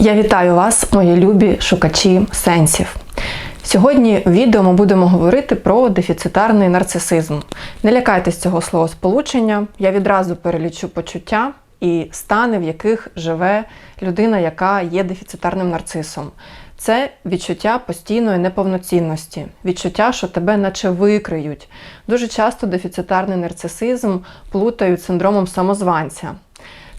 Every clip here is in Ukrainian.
Я вітаю вас, мої любі шукачі сенсів. Сьогодні у відео ми будемо говорити про дефіцитарний нарцисизм. Не лякайтесь цього словосполучення, я відразу перелічу почуття і стани, в яких живе людина, яка є дефіцитарним нарцисом. Це відчуття постійної неповноцінності, відчуття, що тебе наче викриють. Дуже часто дефіцитарний нарцисизм плутають синдромом самозванця.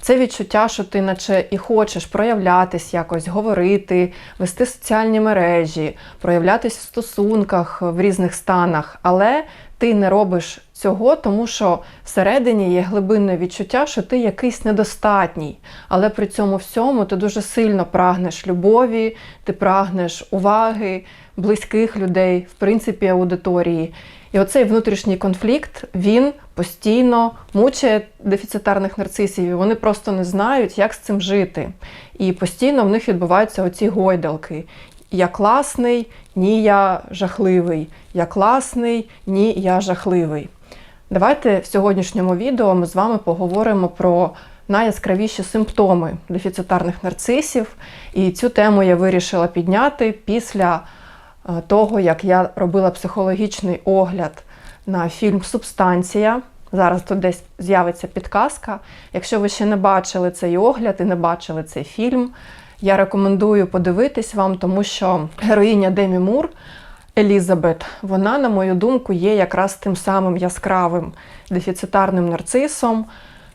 Це відчуття, що ти наче і хочеш проявлятись якось, говорити, вести соціальні мережі, проявлятись в стосунках в різних станах, але ти не робиш цього, тому що всередині є глибинне відчуття, що ти якийсь недостатній. Але при цьому всьому ти дуже сильно прагнеш любові, ти прагнеш уваги, близьких людей, в принципі, аудиторії. І оцей внутрішній конфлікт він постійно мучає дефіцитарних нарцисів. і Вони просто не знають, як з цим жити. І постійно в них відбуваються оці гойдалки. Я класний, ні, я жахливий. Я класний, ні, я жахливий. Давайте в сьогоднішньому відео ми з вами поговоримо про найяскравіші симптоми дефіцитарних нарцисів. І цю тему я вирішила підняти після того, як я робила психологічний огляд на фільм Субстанція. Зараз тут десь з'явиться підказка. Якщо ви ще не бачили цей огляд і не бачили цей фільм, я рекомендую подивитись вам, тому що героїня Демі Мур Елізабет, вона, на мою думку, є якраз тим самим яскравим дефіцитарним нарцисом,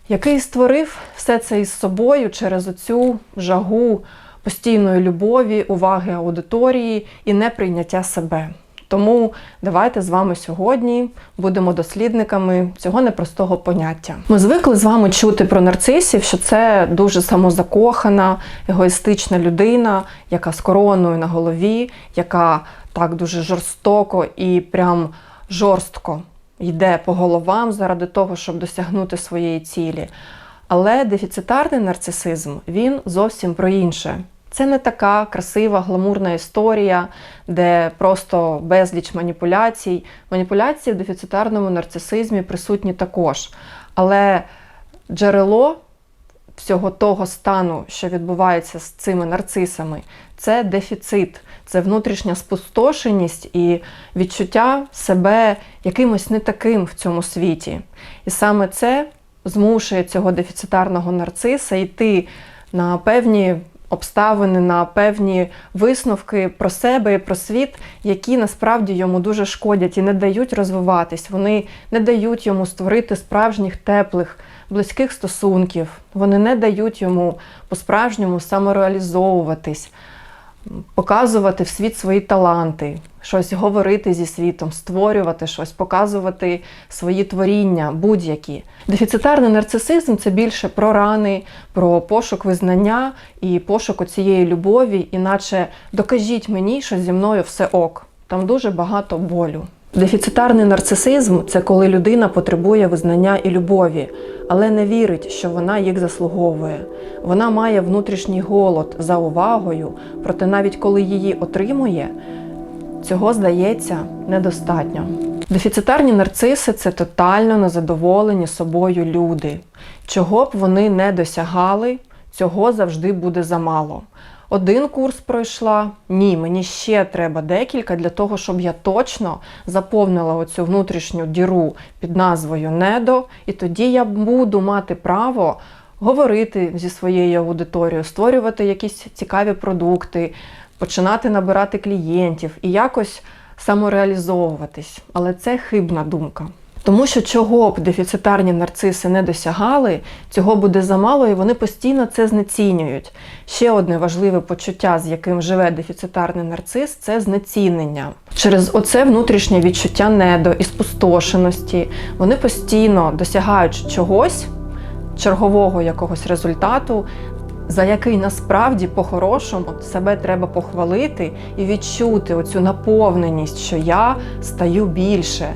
який створив все це із собою через оцю жагу постійної любові, уваги аудиторії і неприйняття себе. Тому давайте з вами сьогодні будемо дослідниками цього непростого поняття. Ми звикли з вами чути про нарцисів, що це дуже самозакохана, егоїстична людина, яка з короною на голові, яка так дуже жорстоко і прям жорстко йде по головам заради того, щоб досягнути своєї цілі. Але дефіцитарний нарцисизм він зовсім про інше. Це не така красива, гламурна історія, де просто безліч маніпуляцій. Маніпуляції в дефіцитарному нарцисизмі присутні також. Але джерело всього того стану, що відбувається з цими нарцисами, це дефіцит, це внутрішня спустошеність і відчуття себе якимось не таким в цьому світі. І саме це змушує цього дефіцитарного нарциса йти на певні обставини, на певні висновки про себе і про світ, які насправді йому дуже шкодять і не дають розвиватись. Вони не дають йому створити справжніх теплих, близьких стосунків. Вони не дають йому по-справжньому самореалізовуватись, показувати в світ свої таланти, щось говорити зі світом, створювати щось, показувати свої творіння, будь-які. Дефіцитарний нарцисизм це більше про рани, про пошук визнання і пошук цієї любові, іначе докажіть мені, що зі мною все ок. Там дуже багато болю. Дефіцитарний нарцисизм це коли людина потребує визнання і любові, але не вірить, що вона їх заслуговує. Вона має внутрішній голод за увагою, проте навіть коли її отримує, цього здається недостатньо. Дефіцитарні нарциси це тотально незадоволені собою люди. Чого б вони не досягали, цього завжди буде замало. Один курс пройшла, ні, мені ще треба декілька для того, щоб я точно заповнила оцю внутрішню діру під назвою Недо, і тоді я буду мати право говорити зі своєю аудиторією, створювати якісь цікаві продукти, починати набирати клієнтів і якось самореалізовуватись. Але це хибна думка. Тому що чого б дефіцитарні нарциси не досягали, цього буде замало, і вони постійно це знецінюють. Ще одне важливе почуття, з яким живе дефіцитарний нарцис, це знецінення. Через оце внутрішнє відчуття недо і спустошеності вони постійно досягають чогось, чергового якогось результату, за який насправді по-хорошому себе треба похвалити і відчути оцю наповненість, що я стаю більше.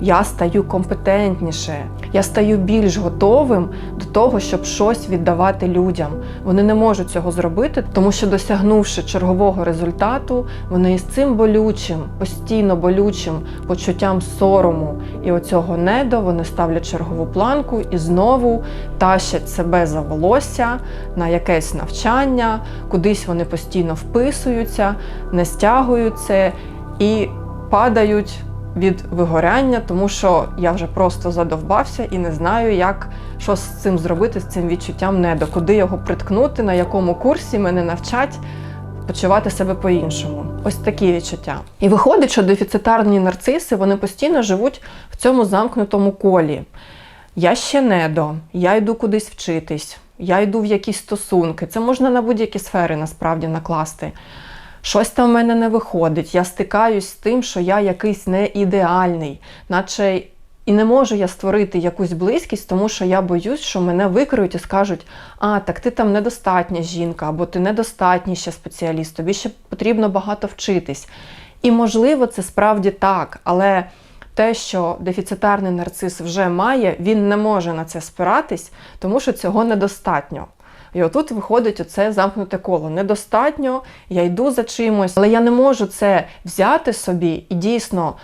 Я стаю компетентніше, я стаю більш готовим до того, щоб щось віддавати людям. Вони не можуть цього зробити, тому що досягнувши чергового результату, вони із цим болючим, постійно болючим почуттям сорому і оцього недо вони ставлять чергову планку і знову тащать себе за волосся на якесь навчання, кудись вони постійно вписуються, не стягують це і падають від вигоряння, тому що я вже просто задовбався і не знаю, як що з цим зробити, з цим відчуттям недо, куди його приткнути, на якому курсі мене навчать почувати себе по-іншому. Ось такі відчуття. І виходить, що дефіцитарні нарциси вони постійно живуть в цьому замкнутому колі. Я ще недо, я йду кудись вчитись, я йду в якісь стосунки. Це можна на будь-які сфери насправді накласти. Щось там в мене не виходить. Я стикаюсь з тим, що я якийсь не ідеальний, наче і не можу я створити якусь близькість, тому що я боюсь, що мене викриють і скажуть: а, так ти там недостатня жінка, або ти недостатній ще спеціаліст, тобі ще потрібно багато вчитись. І можливо, це справді так, але те, що дефіцитарний нарцис вже має, він не може на це спиратись, тому що цього недостатньо. І отут виходить оце замкнуте коло. Недостатньо, я йду за чимось, але я не можу це взяти собі і дійсно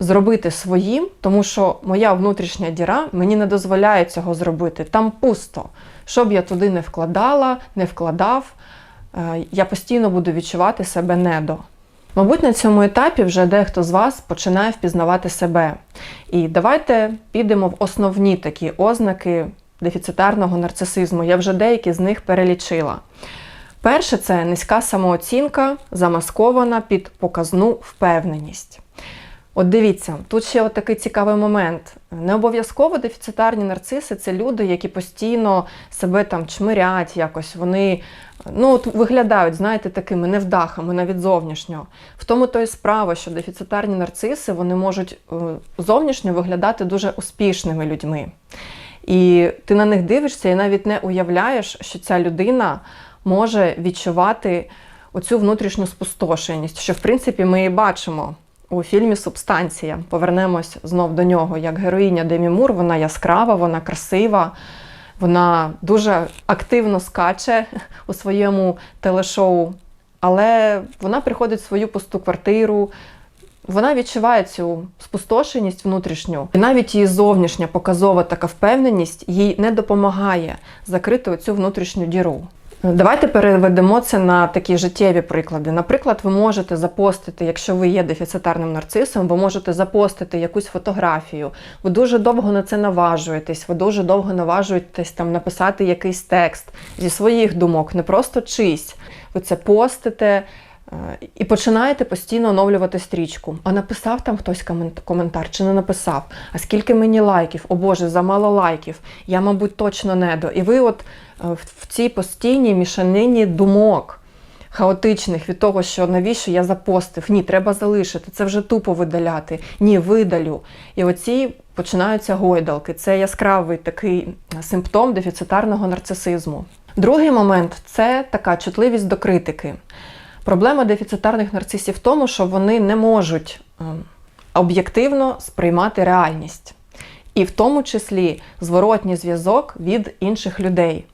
зробити своїм, тому що моя внутрішня діра мені не дозволяє цього зробити. Там пусто. Що б я туди не вкладала, не вкладав, е, я постійно буду відчувати себе недо. Мабуть, на цьому етапі вже дехто з вас починає впізнавати себе. І давайте підемо в основні такі ознаки дефіцитарного нарцисизму. Я вже деякі з них перелічила. Перше це низька самооцінка, замаскована під показну впевненість. От дивіться, тут ще от такий цікавий момент. Не обов'язково дефіцитарні нарциси це люди, які постійно себе там чмирять якось, вони ну, от виглядають, знаєте, такими невдахами навіть зовнішньо. В тому то і справа, що дефіцитарні нарциси вони можуть е, зовнішньо виглядати дуже успішними людьми. І ти на них дивишся і навіть не уявляєш, що ця людина може відчувати оцю внутрішню спустошеність, що в принципі ми і бачимо у фільмі Субстанція. Повернемось знов до нього. Як героїня Демі Мур, вона яскрава, вона красива, вона дуже активно скаче у своєму телешоу, але вона приходить в свою пусту квартиру. Вона відчуває цю спустошеність внутрішню, і навіть її зовнішня показова така впевненість їй не допомагає закрити оцю внутрішню діру. Давайте переведемо це на такі життєві приклади. Наприклад, ви можете запостити, якщо ви є дефіцитарним нарцисом, ви можете запостити якусь фотографію. Ви дуже довго на це наважуєтесь, ви дуже довго наважуєтесь там написати якийсь текст зі своїх думок, не просто чийсь. Ви це постите. Е, І починаєте постійно оновлювати стрічку. А написав там хтось коментар чи не написав? А скільки мені лайків? О Боже, замало лайків. Я, мабуть, точно не до. І ви от е, в в цій постійній мішанині думок хаотичних від того, що навіщо я запостив? Ні, треба залишити. Це вже тупо видаляти. Ні, видалю. І оці починаються гойдалки. Це яскравий такий симптом дефіцитарного нарцисизму. Другий момент це така чутливість до критики. Проблема дефіцитарних нарцисів в тому, що вони не можуть ем, об'єктивно сприймати реальність, і в тому числі зворотній зв'язок від інших людей.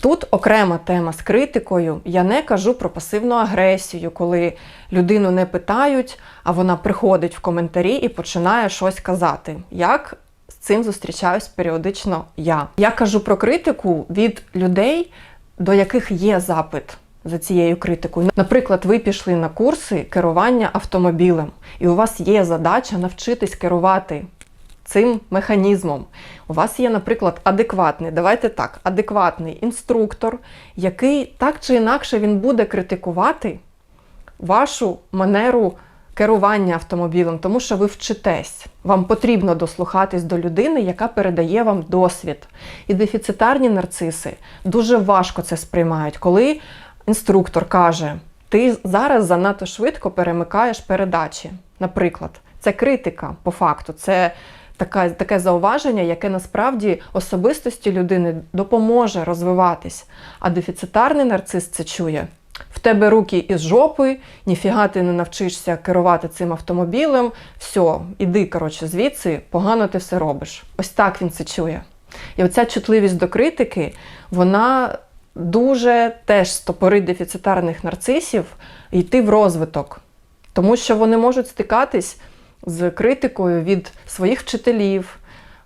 Тут окрема тема з критикою. Я не кажу про пасивну агресію, коли людину не питають, а вона приходить в коментарі і починає щось казати. Як з цим зустрічаюсь періодично я. Я кажу про критику від людей, до яких є запит за цією критикою. Наприклад, ви пішли на курси керування автомобілем, і у вас є задача навчитись керувати цим механізмом. У вас є, наприклад, адекватний, давайте так, адекватний інструктор, який так чи інакше він буде критикувати вашу манеру керування автомобілем, тому що ви вчитесь. Вам потрібно дослухатись до людини, яка передає вам досвід. І дефіцитарні нарциси дуже важко це сприймають, коли інструктор каже: ти зараз занадто швидко перемикаєш передачі. Наприклад, це критика по факту. Це Така, таке зауваження, яке насправді особистості людини допоможе розвиватись. А дефіцитарний нарцис це чує. в тебе руки із жопи, ніфіга ти не навчишся керувати цим автомобілем. Все, іди, коротше, звідси, погано ти все робиш. Ось так він це чує. І оця чутливість до критики, вона дуже теж стопорить дефіцитарних нарцисів йти в розвиток. Тому що вони можуть стикатись з критикою від своїх вчителів,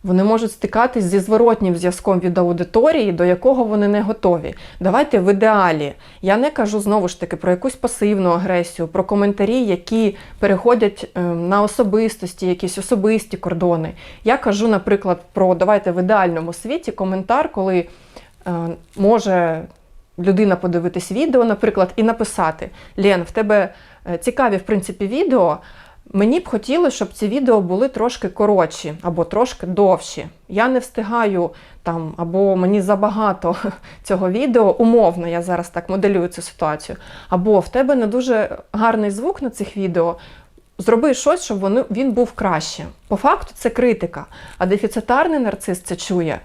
вони можуть стикатись зі зворотнім зв'язком від аудиторії, до якого вони не готові. Давайте в ідеалі. Я не кажу знову ж таки про якусь пасивну агресію, про коментарі, які переходять е, на особистості, якісь особисті кордони. Я кажу, наприклад, про давайте в ідеальному світі коментар, коли може людина подивитись відео, наприклад, і написати: Лен, в тебе е, цікаві, в принципі, відео. Мені б хотілося, щоб ці відео були трошки коротші або трошки довші. Я не встигаю там, або мені забагато цього відео, умовно, я зараз так моделюю цю ситуацію. Або в тебе не дуже гарний звук на цих відео. Зроби щось, щоб він був краще. По факту це критика. А дефіцитарний нарцис це чує.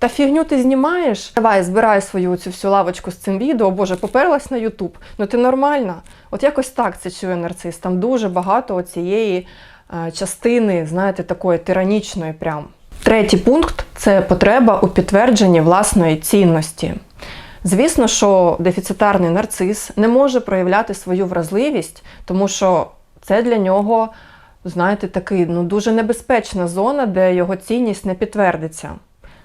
Та фігню ти знімаєш? Давай, збирай свою цю всю лавочку з цим відео, боже, поперлась на Ютуб. Ну ти нормальна? От якось так це чує нарцис. Там дуже багато цієї е, частини, знаєте, такої тиранічної прям. Третій пункт це потреба у підтвердженні власної цінності. Звісно, що дефіцитарний нарцис не може проявляти свою вразливість, тому що це для нього, знаєте, такий ну, дуже небезпечна зона, де його цінність не підтвердиться.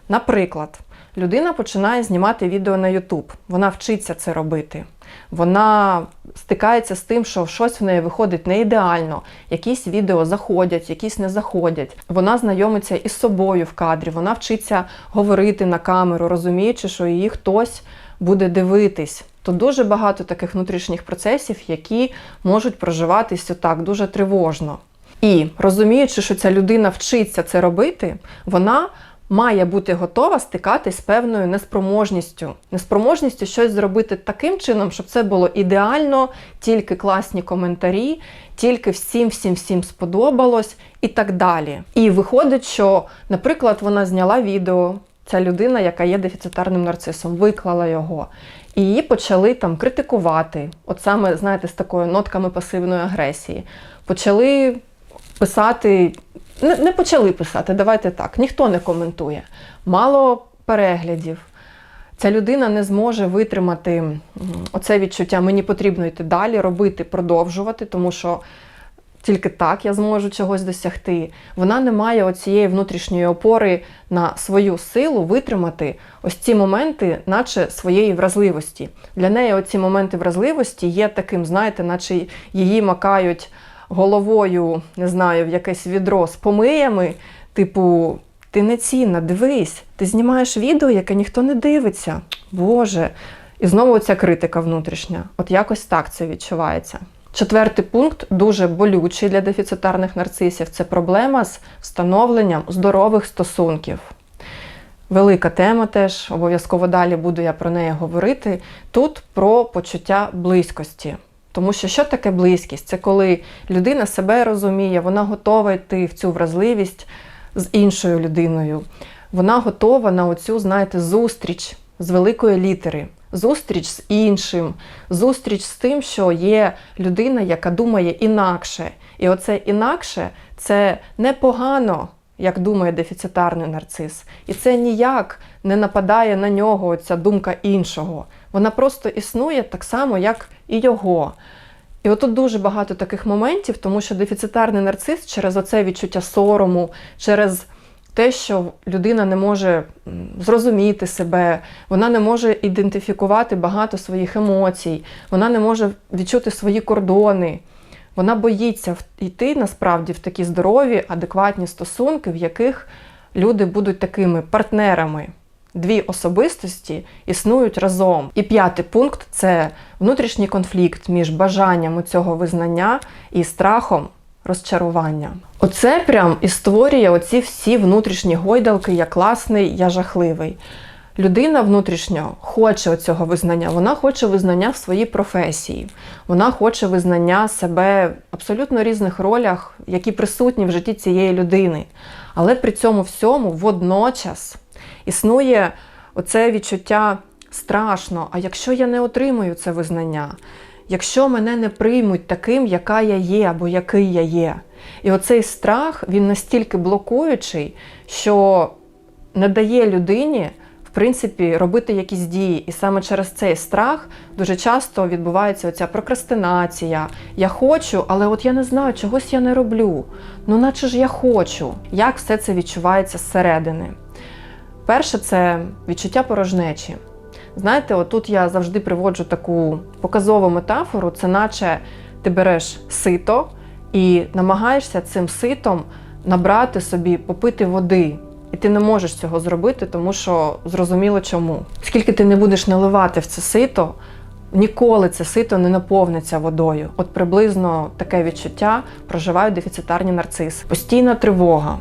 Наприклад, людина починає знімати відео на YouTube, вона вчиться це робити. Вона стикається з тим, що щось в неї виходить не ідеально, якісь відео заходять, якісь не заходять. Вона знайомиться із собою в кадрі, вона вчиться говорити на камеру, розуміючи, що її хтось буде дивитись. То дуже багато таких внутрішніх процесів, які можуть проживатись отак дуже тривожно. І розуміючи, що ця людина вчиться це робити, вона має бути готова стикатись з певною неспроможністю. Неспроможністю щось зробити таким чином, щоб це було ідеально, тільки класні коментарі, тільки всім, всім, всім сподобалось і так далі. І виходить, що, наприклад, вона зняла відео. Ця людина, яка є дефіцитарним нарцисом, виклала його. І її почали там критикувати, от саме, знаєте, з такою нотками пасивної агресії. Почали писати не, не почали писати, давайте так. Ніхто не коментує. Мало переглядів. Ця людина не зможе витримати оце відчуття. Мені потрібно йти далі, робити, продовжувати, тому що тільки так я зможу чогось досягти. Вона не має оцієї внутрішньої опори на свою силу витримати ось ці моменти, наче своєї вразливості. Для неї оці моменти вразливості є таким, знаєте, наче її макають головою, не знаю, в якесь відро з помиями, типу, ти не цінна, дивись, ти знімаєш відео, яке ніхто не дивиться. Боже. І знову ця критика внутрішня. От якось так це відчувається. Четвертий пункт дуже болючий для дефіцитарних нарцисів це проблема з встановленням здорових стосунків. Велика тема теж, обов'язково далі буду я про неї говорити. Тут про почуття близькості. Тому що що таке близькість? Це коли людина себе розуміє, вона готова йти в цю вразливість з іншою людиною. Вона готова на оцю, знаєте, зустріч з великої літери, зустріч з іншим, зустріч з тим, що є людина, яка думає інакше. І оце інакше це непогано, як думає дефіцитарний нарцис. І це ніяк не нападає на нього ця думка іншого. Вона просто існує так само, як і його. І отут дуже багато таких моментів, тому що дефіцитарний нарцис через оце відчуття сорому, через те, що людина не може зрозуміти себе, вона не може ідентифікувати багато своїх емоцій, вона не може відчути свої кордони. Вона боїться йти насправді в такі здорові, адекватні стосунки, в яких люди будуть такими партнерами дві особистості існують разом. І п'ятий пункт це внутрішній конфлікт між бажанням цього визнання і страхом розчарування. Оце прям і створює оці всі внутрішні гойдалки, я класний, я жахливий. Людина внутрішньо хоче цього визнання, вона хоче визнання в своїй професії, вона хоче визнання себе в абсолютно різних ролях, які присутні в житті цієї людини. Але при цьому всьому водночас існує оце відчуття страшно, а якщо я не отримую це визнання, якщо мене не приймуть таким, яка я є або який я є. І оцей страх він настільки блокуючий, що не дає людині. В принципі, робити якісь дії, і саме через цей страх дуже часто відбувається оця прокрастинація. Я хочу, але от я не знаю, чогось я не роблю. Ну, наче ж я хочу. Як все це відчувається зсередини? Перше, це відчуття порожнечі. Знаєте, отут я завжди приводжу таку показову метафору: це наче ти береш сито і намагаєшся цим ситом набрати собі, попити води. І ти не можеш цього зробити, тому що зрозуміло чому. Скільки ти не будеш наливати в це сито, ніколи це сито не наповниться водою. От приблизно таке відчуття проживають дефіцитарні нарциси. Постійна тривога.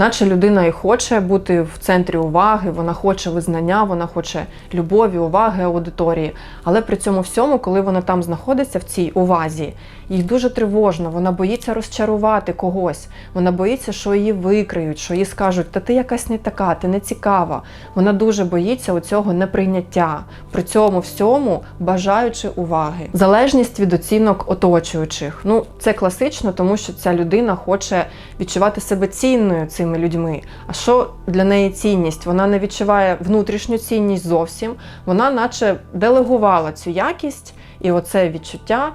Наче людина і хоче бути в центрі уваги, вона хоче визнання, вона хоче любові, уваги аудиторії. Але при цьому всьому, коли вона там знаходиться в цій увазі, їй дуже тривожно, вона боїться розчарувати когось, вона боїться, що її викриють, що їй скажуть, та ти якась не така, ти не цікава. Вона дуже боїться оцього неприйняття, при цьому всьому бажаючи уваги. Залежність від оцінок оточуючих. Ну, це класично, тому що ця людина хоче відчувати себе цінною цими людьми. А що для неї цінність? Вона не відчуває внутрішню цінність зовсім. Вона, наче, делегувала цю якість і оце відчуття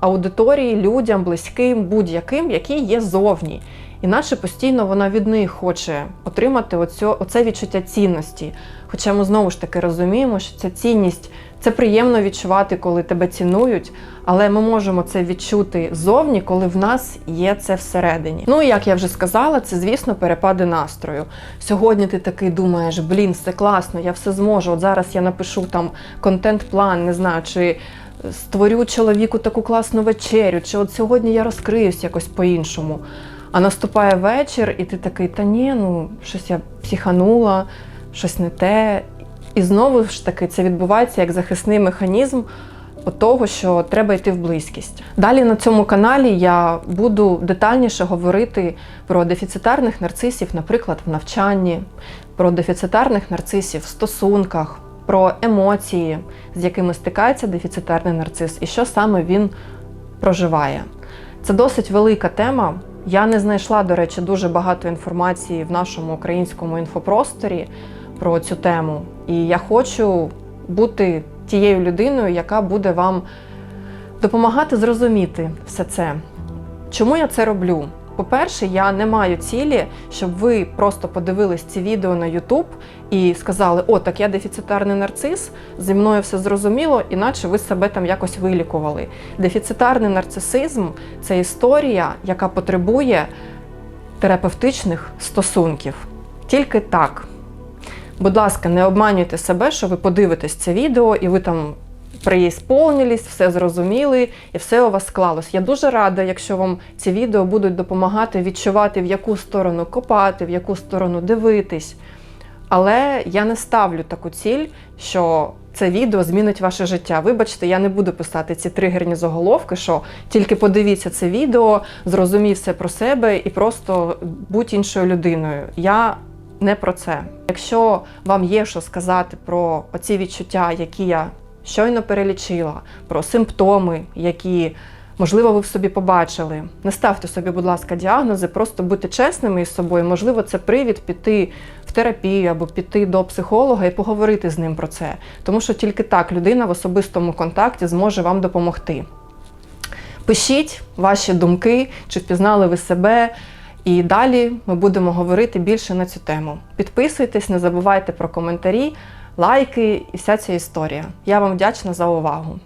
аудиторії, людям, близьким, будь-яким, які є зовні. Іначе постійно вона від них хоче отримати оцю, оце відчуття цінності. Хоча ми знову ж таки розуміємо, що ця цінність це приємно відчувати, коли тебе цінують, але ми можемо це відчути зовні, коли в нас є це всередині. Ну як я вже сказала, це звісно перепади настрою. Сьогодні ти такий думаєш, блін, все класно, я все зможу. От зараз я напишу там контент-план, не знаю, чи створю чоловіку таку класну вечерю, чи от сьогодні я розкриюсь якось по-іншому. А наступає вечір, і ти такий, та ні, ну щось я психанула, щось не те. І знову ж таки це відбувається як захисний механізм того, що треба йти в близькість. Далі на цьому каналі я буду детальніше говорити про дефіцитарних нарцисів, наприклад, в навчанні, про дефіцитарних нарцисів в стосунках, про емоції, з якими стикається дефіцитарний нарцис, і що саме він проживає. Це досить велика тема. Я не знайшла, до речі, дуже багато інформації в нашому українському інфопросторі про цю тему. І я хочу бути тією людиною, яка буде вам допомагати зрозуміти все це. Чому я це роблю? По-перше, я не маю цілі, щоб ви просто подивились ці відео на YouTube і сказали, о, так я дефіцитарний нарцис, зі мною все зрозуміло, іначе ви себе там якось вилікували. Дефіцитарний нарцисизм це історія, яка потребує терапевтичних стосунків. Тільки так. Будь ласка, не обманюйте себе, що ви подивитесь це відео і ви там приісполнились, все зрозуміли і все у вас склалось. Я дуже рада, якщо вам ці відео будуть допомагати відчувати, в яку сторону копати, в яку сторону дивитись. Але я не ставлю таку ціль, що це відео змінить ваше життя. Вибачте, я не буду писати ці тригерні заголовки, що тільки подивіться це відео, зрозумій все про себе і просто будь іншою людиною. Я не про це. Якщо вам є що сказати про оці відчуття, які я щойно перелічила, про симптоми, які, можливо, ви в собі побачили, не ставте собі, будь ласка, діагнози, просто будьте чесними із собою. Можливо, це привід піти в терапію або піти до психолога і поговорити з ним про це. Тому що тільки так людина в особистому контакті зможе вам допомогти. Пишіть ваші думки, чи впізнали ви себе. І далі ми будемо говорити більше на цю тему. Підписуйтесь, не забувайте про коментарі, лайки і вся ця історія. Я вам вдячна за увагу.